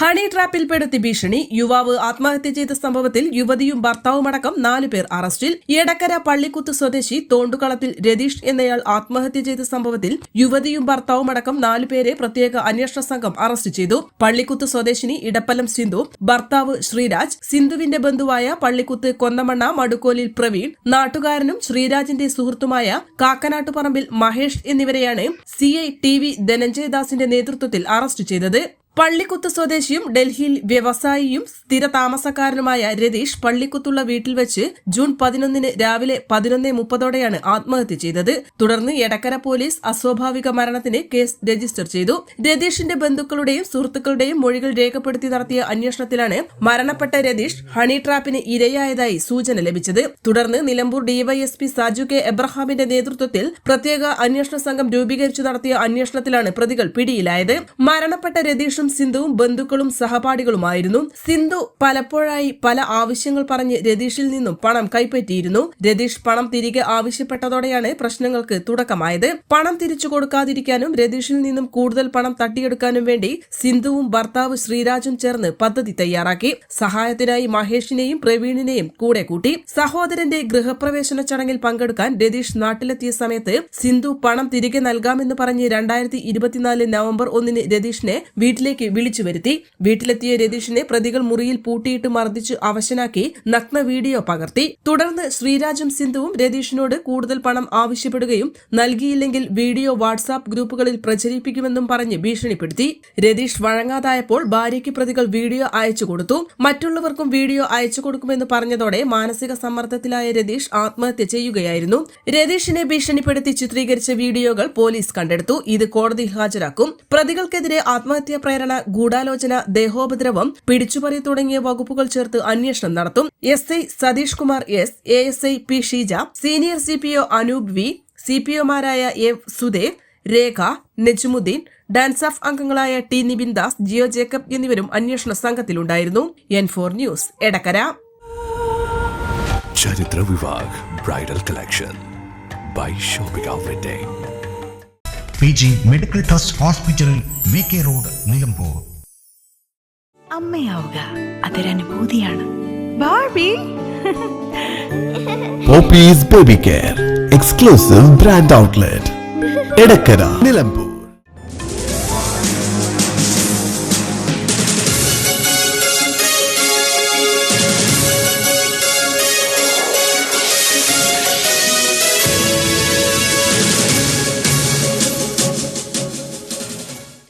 honey ട്രാപ്പിൽപ്പെടുത്തി ഭീഷണി. യുവാവ് ആത്മഹത്യ ചെയ്ത സംഭവത്തിൽ യുവതിയും ഭർത്താവുമടക്കം നാലു പേർ അറസ്റ്റിൽ. എടക്കര പള്ളിക്കുത്ത് സ്വദേശി തോണ്ടുകളത്തിൽ രതീഷ് എന്നയാൾ ആത്മഹത്യ ചെയ്ത സംഭവത്തിൽ യുവതിയും ഭർത്താവുമടക്കം നാലു പേരെ പ്രത്യേക അന്വേഷണ സംഘം അറസ്റ്റ് ചെയ്തു. പള്ളിക്കുത്ത് സ്വദേശിനി ഇടപ്പലം സിന്ധു ഭർത്താവ് ശ്രീരാജ് സിന്ധുവിന്റെ ബന്ധുവായ പള്ളിക്കുത്ത് കൊന്നമണ്ണ മടുക്കോലിൽ പ്രവീൺ നാട്ടുകാരനും ശ്രീരാജിന്റെ സുഹൃത്തുമായ കാക്കനാട്ടുപറമ്പിൽ മഹേഷ് എന്നിവരെയാണ് സി ഐ ടി വി ധനഞ്ജയദാസിന്റെ നേതൃത്വത്തിൽ അറസ്റ്റ് ചെയ്തത്. പള്ളിക്കുത്ത് സ്വദേശിയും ഡൽഹിയിൽ വ്യവസായിയും സ്ഥിര താമസക്കാരനുമായ രതീഷ് പള്ളിക്കുത്തുള്ള വീട്ടിൽ വെച്ച് ജൂൺ പതിനൊന്നിന് രാവിലെ പതിനൊന്ന് മുപ്പതോടെയാണ് ആത്മഹത്യ ചെയ്തത്. തുടർന്ന് എടക്കര പോലീസ് അസ്വാഭാവിക മരണത്തിന് കേസ് രജിസ്റ്റർ ചെയ്തു. രതീഷിന്റെ ബന്ധുക്കളുടെയും സുഹൃത്തുക്കളുടെയും മൊഴികൾ രേഖപ്പെടുത്തി നടത്തിയ അന്വേഷണത്തിലാണ് മരണപ്പെട്ട രതീഷ് ഹണി ട്രാപ്പിന് ഇരയായതായി സൂചന ലഭിച്ചത്. തുടർന്ന് നിലമ്പൂർ ഡിവൈഎസ്പി സാജു കെ എബ്രഹാമിന്റെ നേതൃത്വത്തിൽ പ്രത്യേക അന്വേഷണ സംഘം രൂപീകരിച്ചു നടത്തിയ അന്വേഷണത്തിലാണ് പ്രതികൾ പിടിയിലായത്. മരണപ്പെട്ട രതീഷും സിന്ധുവും ബന്ധുക്കളും സഹപാഠികളുമായിരുന്നു. സിന്ധു പലപ്പോഴായി പല ആവശ്യങ്ങൾ പറഞ്ഞ് രതീഷിൽ നിന്നും പണം കൈപ്പറ്റിയിരുന്നു. രതീഷ് പണം തിരികെ ആവശ്യപ്പെട്ടതോടെയാണ് പ്രശ്നങ്ങൾക്ക് തുടക്കമായത്. പണം തിരിച്ചു കൊടുക്കാതിരിക്കാനും രതീഷിൽ നിന്നും കൂടുതൽ പണം തട്ടിയെടുക്കാനും വേണ്ടി സിന്ധുവും ഭർത്താവ് ശ്രീരാജും ചേർന്ന് പദ്ധതി തയ്യാറാക്കി. സഹായത്തിനായി മഹേഷിനെയും പ്രവീണിനെയും കൂടെ കൂട്ടി. സഹോദരന്റെ ഗൃഹപ്രവേശന ചടങ്ങിൽ പങ്കെടുക്കാൻ രതീഷ് നാട്ടിലെത്തിയ സമയത്ത് സിന്ധു പണം തിരികെ നൽകാമെന്ന് പറഞ്ഞ് രണ്ടായിരത്തി ഇരുപത്തിനാല് നവംബർ ഒന്നിന് രതീഷിനെ വീട്ടിലേക്ക് വിളിച്ചു വരുത്തി. വീട്ടിലെത്തിയ രതീഷിനെ പ്രതികൾ മുറിയിൽ പൂട്ടിയിട്ട് മർദ്ദിച്ച് അവശനാക്കി നഗ്ന വീഡിയോ പകർത്തി. തുടർന്ന് ശ്രീരാജും സിന്ധുവും രതീഷിനോട് കൂടുതൽ പണം ആവശ്യപ്പെടുകയും നൽകിയില്ലെങ്കിൽ വീഡിയോ വാട്സ്ആപ്പ് ഗ്രൂപ്പുകളിൽ പ്രചരിപ്പിക്കുമെന്നും പറഞ്ഞ് ഭീഷണിപ്പെടുത്തി. രതീഷ് വഴങ്ങാതായപ്പോൾ ഭാര്യയ്ക്ക് പ്രതികൾ വീഡിയോ അയച്ചു കൊടുത്തു. മറ്റുള്ളവർക്കും വീഡിയോ അയച്ചു കൊടുക്കുമെന്ന് പറഞ്ഞതോടെ മാനസിക സമ്മർദ്ദത്തിലായ രതീഷ് ആത്മഹത്യ ചെയ്യുകയായിരുന്നു. രതീഷിനെ ഭീഷണിപ്പെടുത്തി ചിത്രീകരിച്ച വീഡിയോകൾ പോലീസ് കണ്ടെടുത്തു. ഇത് കോടതിയിൽ ഹാജരാക്കും. പ്രതികൾക്കെതിരെ ആത്മഹത്യാ ഗൂഢാലോചന ദേഹോപദ്രവം പിടിച്ചുപറി തുടങ്ങിയ വകുപ്പുകൾ ചേർത്ത് അന്വേഷണം നടത്തും. S I Satheesh Kumar S A S I P Sheeja senior C P O Anoop V C P ഒമാരായ A Sudev Rekha Najmuddin ഓഫ് അംഗങ്ങളായ ടി നിബിൻ ദാസ് ജിയോ ജേക്കബ് എന്നിവരും അന്വേഷണ സംഘത്തിലുണ്ടായിരുന്നു. N four news Edakkara. ചരിത്ര Vivah bridal collection. By shopping P G medical trust hospital V K road Nilambur. അമ്മയാവുക. അതൊരനുഭൂതിയാണ്. Barbie Poppees baby care exclusive brand outlet Edakkara Nilambur.